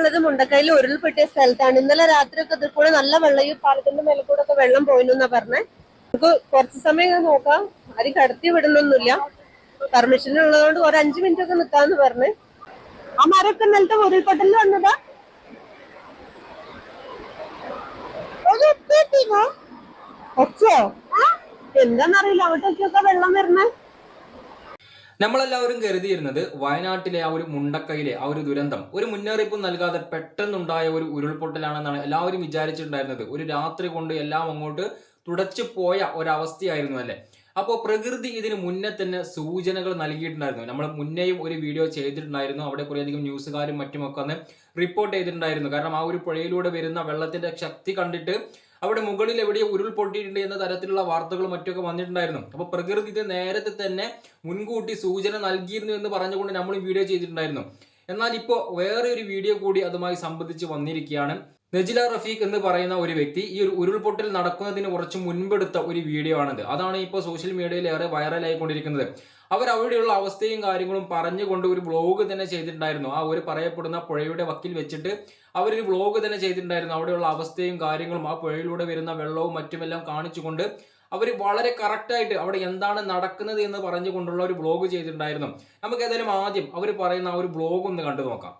ഉള്ളത് മുണ്ടക്കയിൽ ഉരുൾപൊട്ടിയ സ്ഥലത്താണ്. ഇന്നലെ രാത്രിയൊക്കെ ഇതിൽ കൂടെ നല്ല വെള്ളം ഈ പാലത്തിന്റെ മേലെ കൂടെ ഒക്കെ വെള്ളം പോയിന്നാ പറഞ്ഞേ. നമുക്ക് കുറച്ച് സമയം നോക്കാം. ആരും കടത്തി വിടണമൊന്നുമില്ല പെർമിഷൻ ഉള്ളതുകൊണ്ട് ഒരു അഞ്ചു മിനിറ്റ് ഒക്കെ നിക്കാന്ന് പറഞ്ഞ്. ആ മരമൊക്കെ ഇന്നലത്തെ ഉരുൾപൊട്ടലിൽ വന്നതാ? ഒച്ചോ എന്താന്നറിയില്ല. അവിടേക്കൊക്കെ വെള്ളം വരണേ നമ്മളെല്ലാവരും കരുതിയിരുന്നത് വയനാട്ടിലെ ആ ഒരു മുണ്ടക്കയിലെ ആ ഒരു ദുരന്തം ഒരു മുന്നറിയിപ്പ് നൽകാതെ പെട്ടെന്നുണ്ടായ ഒരു ഉരുൾപൊട്ടലാണെന്നാണ് എല്ലാവരും വിചാരിച്ചിട്ടുണ്ടായിരുന്നത്. ഒരു രാത്രി കൊണ്ട് എല്ലാം അങ്ങോട്ട് തുടച്ചു പോയ ഒരവസ്ഥയായിരുന്നു അല്ലേ? അപ്പോൾ പ്രകൃതി ഇതിന് മുന്നേ തന്നെ സൂചനകൾ നൽകിയിട്ടുണ്ടായിരുന്നു. നമ്മൾ മുന്നേയും ഒരു വീഡിയോ ചെയ്തിട്ടുണ്ടായിരുന്നു. അവിടെ കുറേയധികം ന്യൂസുകാരും മറ്റുമൊക്കെ അന്ന് റിപ്പോർട്ട് ചെയ്തിട്ടുണ്ടായിരുന്നു. കാരണം ആ ഒരു പുഴയിലൂടെ വരുന്ന വെള്ളത്തിന്റെ ശക്തി കണ്ടിട്ട് അവിടെ മുകളിൽ എവിടെയോ ഉരുൾപൊട്ടിയിട്ടുണ്ട് എന്ന തരത്തിലുള്ള വാർത്തകളും മറ്റൊക്കെ വന്നിട്ടുണ്ടായിരുന്നു. അപ്പോൾ പ്രകൃതി നേരത്തെ തന്നെ മുൻകൂട്ടി സൂചന നൽകിയിരുന്നു എന്ന് പറഞ്ഞുകൊണ്ട് നമ്മൾ വീഡിയോ ചെയ്തിട്ടുണ്ടായിരുന്നു. എന്നാൽ ഇപ്പോൾ വേറെ ഒരു വീഡിയോ കൂടി അതുമായി സംബന്ധിച്ച് വന്നിരിക്കുകയാണ്. നജില റഫീഖ് എന്ന് പറയുന്ന ഒരു വ്യക്തി ഈ ഒരു ഉരുൾപൊട്ടൽ നടക്കുന്നതിന് കുറച്ച് മുൻപെടുത്ത ഒരു വീഡിയോ ആണിത്. അതാണ് ഇപ്പോൾ സോഷ്യൽ മീഡിയയിൽ ഏറെ വൈറലായിക്കൊണ്ടിരിക്കുന്നത് അവർ അവിടെയുള്ള അവസ്ഥയും കാര്യങ്ങളും പറഞ്ഞുകൊണ്ട് ഒരു വ്ലോഗ് തന്നെ ചെയ്തിട്ടുണ്ടായിരുന്നു. ആ ഒരു പറയപ്പെടുന്ന പുഴയുടെ വക്കിൽ വെച്ചിട്ട് അവരൊരു വ്ലോഗ് തന്നെ ചെയ്തിട്ടുണ്ടായിരുന്നു. അവിടെയുള്ള അവസ്ഥയും കാര്യങ്ങളും ആ പുഴയിലൂടെ വരുന്ന വെള്ളവും മറ്റുമെല്ലാം കാണിച്ചുകൊണ്ട് അവർ വളരെ കറക്റ്റായിട്ട് അവിടെ എന്താണ് നടക്കുന്നത് എന്ന് പറഞ്ഞുകൊണ്ടുള്ള ഒരു ബ്ലോഗ് ചെയ്തിട്ടുണ്ടായിരുന്നു. നമുക്ക് ഏതായാലും ആദ്യം അവർ പറയുന്ന ആ ഒരു ബ്ലോഗ് ഒന്ന് കണ്ടു നോക്കാം.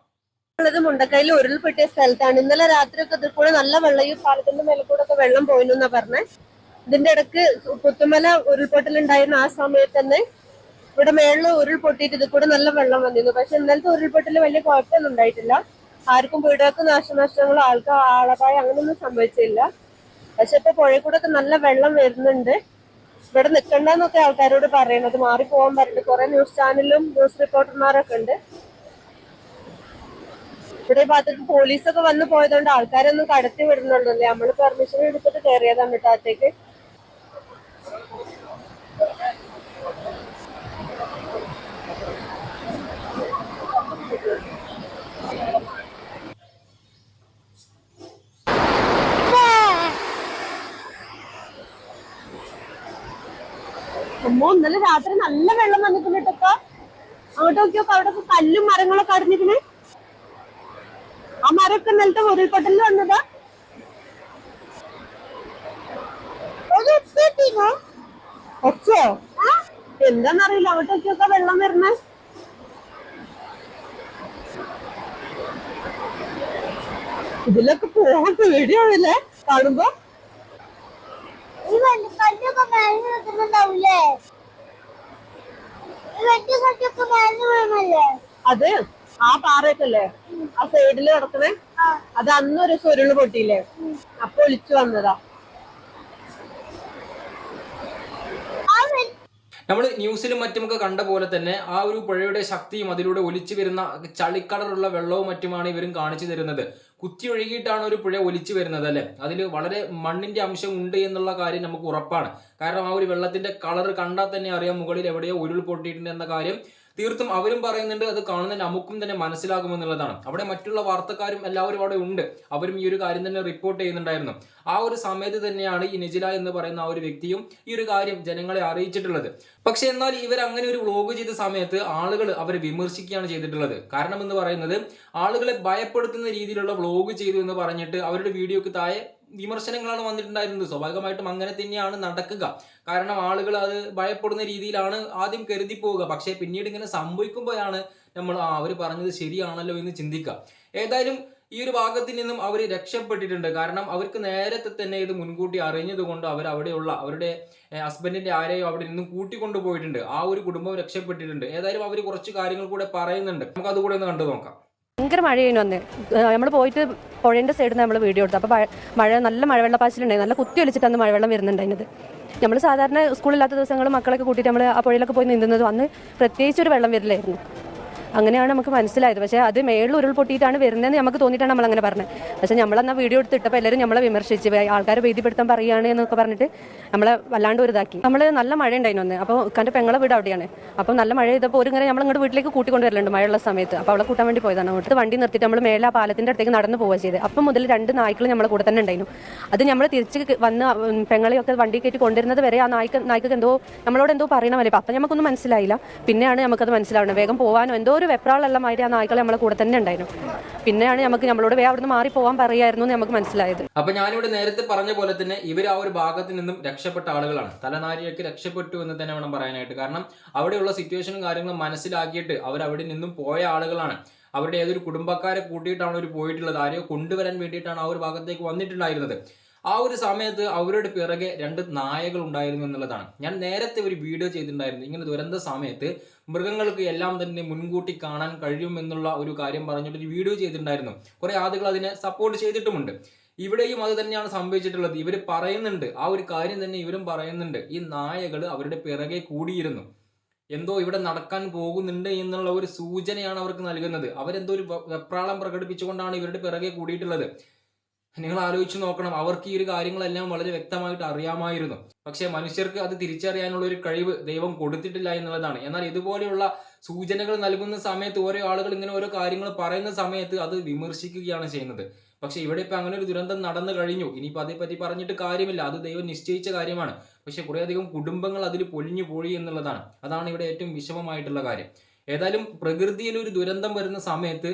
ഉള്ളത് മുണ്ടക്കയിൽ ഉരുൾപൊട്ടിയ സ്ഥലത്താണ്. ഇന്നലെ രാത്രിയൊക്കെ ഇതിൽ കൂടെ നല്ല വെള്ളം ഈ പാലത്തിന്റെ മേലെ കൂടെ ഒക്കെ വെള്ളം പോയിന്നാ പറഞ്ഞേ. ഇതിന്റെ ഇടയ്ക്ക് പുത്തുമല ഉരുൾപൊട്ടലുണ്ടായിരുന്ന ആ സമയത്ത് തന്നെ. ഇവിടെ മേളിൽ ഉരുൾപൊട്ടിയിട്ട് ഇതിൽ കൂടെ നല്ല വെള്ളം വന്നിരുന്നു. പക്ഷെ ഇന്നലത്തെ ഉരുൾപൊട്ടൽ വലിയ കുഴപ്പമൊന്നും ഉണ്ടായിട്ടില്ല. ആർക്കും വീടുകൾക്ക് നാശനഷ്ടങ്ങളോ ആൾക്കാർ ആളപായ അങ്ങനെയൊന്നും സംഭവിച്ചില്ല. പക്ഷെ ഇപ്പൊ പുഴയിൽ നല്ല വെള്ളം വരുന്നുണ്ട്. ഇവിടെ നിൽക്കണ്ടെന്നൊക്കെ ആൾക്കാരോട് പറയണത്. മാറി പോകാൻ പറഞ്ഞിട്ട് കുറെ ന്യൂസ് ചാനലും ന്യൂസ് റിപ്പോർട്ടർമാരൊക്കെ ഉണ്ട്. ഇവിടെ ഭാഗത്തേക്ക് പോലീസൊക്കെ വന്ന് പോയതുകൊണ്ട് ആൾക്കാരൊന്നും കടത്തി വിടുന്നുണ്ടല്ലേ? നമ്മൾ പെർമിഷൻ എടുത്തിട്ട് കയറിയതാണ് കേട്ടോ അകത്തേക്ക്. അമ്മോ ഇന്നലെ രാത്രി നല്ല വെള്ളം വന്നിട്ടുണ്ടോ അങ്ങോട്ട് നോക്കിയൊക്കെ അവിടെ കല്ലും മരങ്ങളൊക്കെ അടഞ്ഞിരുന്നു ആ മരമൊക്കെ ഇന്നലത്തെ ഉരുൾപൊട്ടലിൽ വന്നതാ. എന്താന്നറിയില്ല എന്താന്നറിയില്ല നോക്കിയൊക്കെ വെള്ളം വരണേ. ഇതിലൊക്കെ പോകാൻ പേടിയാവില്ലേ കാണുമ്പോ ഈ വെള്ളിക്കല്ലൊക്കെ മേലെ നിൽക്കുന്നുണ്ടാവൂലേ ഈ വെട്ടിക്കല്ലൊക്കെ മേലെ വീണല്ലേ അത് ആ പാറയൊക്കെ അല്ലേ ആ സൈഡിൽ കിടക്കണേ അത് അന്നൊരു സ്വരുൾ പൊട്ടിയില്ലേ? അപ്പൊ ഒളിച്ചു വന്നതാ. നമ്മൾ ന്യൂസിലും മറ്റുമൊക്കെ കണ്ട പോലെ തന്നെ ആ ഒരു പുഴയുടെ ശക്തിയും അതിലൂടെ ഒലിച്ചു വരുന്ന ചളിക്കളറുള്ള വെള്ളവും മറ്റുമാണ് ഇവരും കാണിച്ചു തരുന്നത്. കുത്തി ഒഴുകിയിട്ടാണ് ഒരു പുഴ ഒലിച്ചു വരുന്നത് അല്ലെ? അതിൽ വളരെ മണ്ണിന്റെ അംശം ഉണ്ട് എന്നുള്ള കാര്യം നമുക്ക് ഉറപ്പാണ്. കാരണം ആ ഒരു വെള്ളത്തിന്റെ കളർ കണ്ടാൽ തന്നെ അറിയാം മുകളിൽ എവിടെയോ ഉരുൾ പൊട്ടിയിട്ടുണ്ട് എന്ന കാര്യം. തീർത്തും അവരും പറയുന്നുണ്ട് അത് കാണുന്ന നമുക്കും തന്നെ മനസ്സിലാകുമെന്നുള്ളതാണ് അവിടെ മറ്റുള്ള വാർത്തക്കാരും എല്ലാവരും അവിടെ ഉണ്ട്. അവരും ഈ ഒരു കാര്യം തന്നെ റിപ്പോർട്ട് ചെയ്യുന്നുണ്ടായിരുന്നു. ആ ഒരു സമയത്ത് തന്നെയാണ് ഈ നിജില എന്ന് പറയുന്ന ആ ഒരു വ്യക്തിയും ഈ ഒരു കാര്യം ജനങ്ങളെ അറിയിച്ചിട്ടുള്ളത്. പക്ഷെ എന്നാൽ ഇവർ അങ്ങനെ ഒരു വ്ലോഗ് ചെയ്ത സമയത്ത് ആളുകൾ അവരെ വിമർശിക്കുകയാണ് ചെയ്തിട്ടുള്ളത്. കാരണം എന്ന് പറയുന്നത് ആളുകളെ ഭയപ്പെടുത്തുന്ന രീതിയിലുള്ള വ്ലോഗ് ചെയ്തു എന്ന് പറഞ്ഞിട്ട് അവരുടെ വീഡിയോക്ക് താഴെ വിമർശനങ്ങളാണ് വന്നിട്ടുണ്ടായിരുന്നത്. സ്വാഭാവികമായിട്ടും അങ്ങനെ തന്നെയാണ് നടക്കുക. കാരണം ആളുകൾ അത് ഭയപ്പെടുന്ന രീതിയിലാണ് ആദ്യം കരുതി പോവുക. പക്ഷേ പിന്നീട് ഇങ്ങനെ സംഭവിക്കുമ്പോഴാണ് നമ്മൾ ആ അവർ പറഞ്ഞത് ശരിയാണല്ലോ എന്ന് ചിന്തിക്കുക. ഏതായാലും ഈ ഒരു ഭാഗത്തിൽ നിന്നും അവർ രക്ഷപ്പെട്ടിട്ടുണ്ട്. കാരണം അവർക്ക് നേരത്തെ തന്നെ ഇത് മുൻകൂട്ടി അറിഞ്ഞതുകൊണ്ട് അവർ അവിടെയുള്ള അവരുടെ ഹസ്ബൻഡിന്റെ ആരെയോ അവിടെ നിന്നും കൂട്ടിക്കൊണ്ടുപോയിട്ടുണ്ട് ആ ഒരു കുടുംബം രക്ഷപ്പെട്ടിട്ടുണ്ട്. ഏതായാലും അവർ കുറച്ച് കാര്യങ്ങൾ കൂടെ പറയുന്നുണ്ട്. നമുക്ക് അതുകൂടെ ഒന്ന് കണ്ടു നോക്കാം. ഭയങ്കര മഴയായിരുന്നു അന്ന്. നമ്മൾ പോയിട്ട് പുഴേന്റെ സൈഡിൽ നിന്ന് നമ്മൾ വീഡിയോ എടുത്തു. അപ്പോൾ മഴ നല്ല മഴവെള്ളപ്പാച്ചിലുണ്ടായി. നല്ല കുത്തി ഒലിച്ചിട്ടാണ് മഴവെള്ളം വരുന്നുണ്ടായിരുന്നത്. നമ്മൾ സാധാരണ സ്കൂളില്ലാത്ത ദിവസങ്ങൾ മക്കളൊക്കെ കൂട്ടിയിട്ട് നമ്മൾ ആ പുഴയിലൊക്കെ പോയി നീന്തുന്നത് അന്ന് പ്രത്യേകിച്ച് ഒരു വെള്ളം വരില്ലായിരുന്നു. അങ്ങനെയാണ് നമുക്ക് മനസ്സിലായത്. പക്ഷേ അത് മേളിൽ ഉരുൾപൊട്ടിയിട്ടാണ് വരുന്നതെന്ന് നമുക്ക് തോന്നിയിട്ടാണ് നമ്മൾ അങ്ങനെ പറഞ്ഞത്. പക്ഷേ ആ വീഡിയോ എടുത്തിട്ടപ്പോൾ എല്ലാവരും നമ്മളെ വിമർശിച്ച് ആൾക്കാരെ ഭീതിപ്പെടുത്താൻ പറയുകയാണ് എന്നൊക്കെ പറഞ്ഞിട്ട് നമ്മളെ വല്ലാണ്ട് ഒരു ഇതാക്കി നമ്മൾ നല്ല മഴ ഉണ്ടായിരുന്നു അപ്പോൾ ഉക്കാന്റെ പെങ്ങളെ വീട് അവിടെയാണ്. അപ്പോൾ നല്ല മഴ ചെയ്തപ്പോൾ ഒരു ഇങ്ങനെ നമ്മൾ ഇങ്ങോട്ട് വീട്ടിലേക്ക് കൂട്ടിക്കൊണ്ട് വരലുണ്ട് മഴയുള്ള സമയത്ത്. അപ്പോൾ അവളെ കൂട്ടാൻ വേണ്ടി പോയതാണ്. അങ്ങോട്ട് വണ്ടി നിർത്തിയിട്ട് നമ്മൾ മേലെ പാലത്തിന്റെ അടുത്തേക്ക് നടന്ന് പോവുക ചെയ്ത് അപ്പം മുതൽ രണ്ട് നായ്ക്കൾ നമ്മളെ കൂടെ തന്നെ ഉണ്ടായിരുന്നു. അത് നമ്മൾ തിരിച്ച് വന്ന് പെങ്ങളെയൊക്കെ വണ്ടി കയറ്റി കൊണ്ടുവരുന്നത് വരെ ആ നായ്ക്ക് നായ്ക്കൾക്ക് എന്തോ നമ്മളോട് എന്തോ പറയണമല്ലേ അപ്പം നമുക്കൊന്നും മനസ്സിലായില്ല. പിന്നെയാണ് നമുക്കത് മനസ്സിലാവുന്നത് വേഗം പോകാനോ എന്തോ ഒരു വെപ്രാളെല്ലാം മാതിരി ആ നായ്ക്കൾ നമ്മളെ കൂടെ തന്നെ ഉണ്ടായിരുന്നു. പിന്നെയാണ് നമുക്ക് നമ്മളോട് വേ അവിടുന്ന് മാറി പോകാൻ പറയായിരുന്നു നമുക്ക് മനസ്സിലായത്. അപ്പൊ ഞാനിവിടെ നേരത്തെ പറഞ്ഞ പോലെ തന്നെ ഇവർ ആ ഒരു ഭാഗത്ത് നിന്നും രക്ഷപ്പെട്ട ആളുകളാണ്. തലനാരിയൊക്കെ രക്ഷപ്പെട്ടു എന്ന് തന്നെ വേണം പറയാനായിട്ട്. കാരണം അവിടെയുള്ള സിറ്റുവേഷനും കാര്യങ്ങളും മനസ്സിലാക്കിയിട്ട് അവർ അവിടെ നിന്നും പോയ ആളുകളാണ്. അവരുടെ ഏതൊരു കുടുംബക്കാരെ കൂട്ടിയിട്ടാണ് അവർ പോയിട്ടുള്ളത്? ആരെയോ കൊണ്ടുവരാൻ വേണ്ടിയിട്ടാണ് ആ ഒരു ഭാഗത്തേക്ക് വന്നിട്ടുണ്ടായിരുന്നത്. ആ ഒരു സമയത്ത് അവരുടെ പിറകെ രണ്ട് നായകൾ ഉണ്ടായിരുന്നു എന്നുള്ളതാണ്. ഞാൻ നേരത്തെ ഒരു വീഡിയോ ചെയ്തിട്ടുണ്ടായിരുന്നു. ഇങ്ങനെ ദുരന്ത സമയത്ത് മൃഗങ്ങൾക്ക് എല്ലാം തന്നെ മുൻകൂട്ടി കാണാൻ കഴിയും എന്നുള്ള ഒരു കാര്യം പറഞ്ഞിട്ട് ഒരു വീഡിയോ ചെയ്തിട്ടുണ്ടായിരുന്നു. കുറെ ആളുകൾ അതിനെ സപ്പോർട്ട് ചെയ്തിട്ടുമുണ്ട്. ഇവിടെയും അത് തന്നെയാണ് സംഭവിച്ചിട്ടുള്ളത്. ഇവർ പറയുന്നുണ്ട്. ആ ഒരു കാര്യം തന്നെ ഇവരും പറയുന്നുണ്ട്. ഈ നായകൾ അവരുടെ പിറകെ കൂടിയിരുന്നു. എന്തോ ഇവിടെ നടക്കാൻ പോകുന്നുണ്ട് എന്നുള്ള ഒരു സൂചനയാണ് അവർക്ക് നൽകുന്നത്. അവരെന്തോ ഒരു വെപ്രാളം പ്രകടിപ്പിച്ചുകൊണ്ടാണ് ഇവരുടെ പിറകെ കൂടിയിട്ടുള്ളത്. നിങ്ങൾ ആലോചിച്ച് നോക്കണം. അവർക്ക് ഈ ഒരു കാര്യങ്ങളെല്ലാം വളരെ വ്യക്തമായിട്ട് അറിയാമായിരുന്നു. പക്ഷേ മനുഷ്യർക്ക് അത് തിരിച്ചറിയാനുള്ള ഒരു കഴിവ് ദൈവം കൊടുത്തിട്ടില്ല എന്നുള്ളതാണ്. എന്നാൽ ഇതുപോലെയുള്ള സൂചനകൾ നൽകുന്ന സമയത്ത് ഓരോ ആളുകൾ ഇങ്ങനെ ഓരോ കാര്യങ്ങൾ പറയുന്ന സമയത്ത് അത് വിമർശിക്കുകയാണ് ചെയ്യുന്നത്. പക്ഷെ ഇവിടെ ഇപ്പൊ അങ്ങനെ ഒരു ദുരന്തം നടന്നു കഴിഞ്ഞു. ഇനിയിപ്പോൾ അതേപ്പറ്റി പറഞ്ഞിട്ട് കാര്യമില്ല. അത് ദൈവം നിശ്ചയിച്ച കാര്യമാണ്. പക്ഷെ കുറേയധികം കുടുംബങ്ങൾ അതിൽ പൊലിഞ്ഞു പോയി എന്നുള്ളതാണ്. അതാണ് ഇവിടെ ഏറ്റവും വിഷമമായിട്ടുള്ള കാര്യം. ഏതായാലും പ്രകൃതിയിൽ ഒരു ദുരന്തം വരുന്ന സമയത്ത്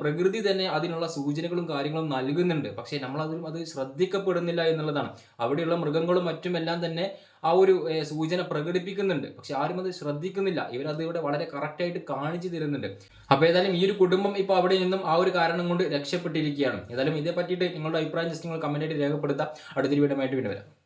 പ്രകൃതി തന്നെ അതിനുള്ള സൂചനകളും കാര്യങ്ങളും നൽകുന്നുണ്ട്. പക്ഷേ നമ്മൾ അത് ശ്രദ്ധിക്കപ്പെടുന്നില്ല എന്നുള്ളതാണ്. അവിടെയുള്ള മൃഗങ്ങളും മറ്റും എല്ലാം തന്നെ ആ ഒരു സൂചന പ്രകടിപ്പിക്കുന്നുണ്ട്. പക്ഷെ ആരും അത് ശ്രദ്ധിക്കുന്നില്ല. ഇവരത് ഇവിടെ വളരെ കറക്റ്റായിട്ട് കാണിച്ചു തരുന്നുണ്ട്. അപ്പോൾ ഏതായാലും ഈ ഒരു കുടുംബം ഇപ്പോൾ അവിടെ നിന്നും ആ ഒരു കാരണം കൊണ്ട് രക്ഷപ്പെട്ടിരിക്കുകയാണ്. ഏതായാലും ഇതേ പറ്റിയിട്ട് നിങ്ങളുടെ അഭിപ്രായം ജസ്റ്റ് നിങ്ങൾ കമന്റായിട്ട് രേഖപ്പെടുത്താം. അടുത്തൊരു വീഡിയോ ആയിട്ട് വീണ്ടും വരാം.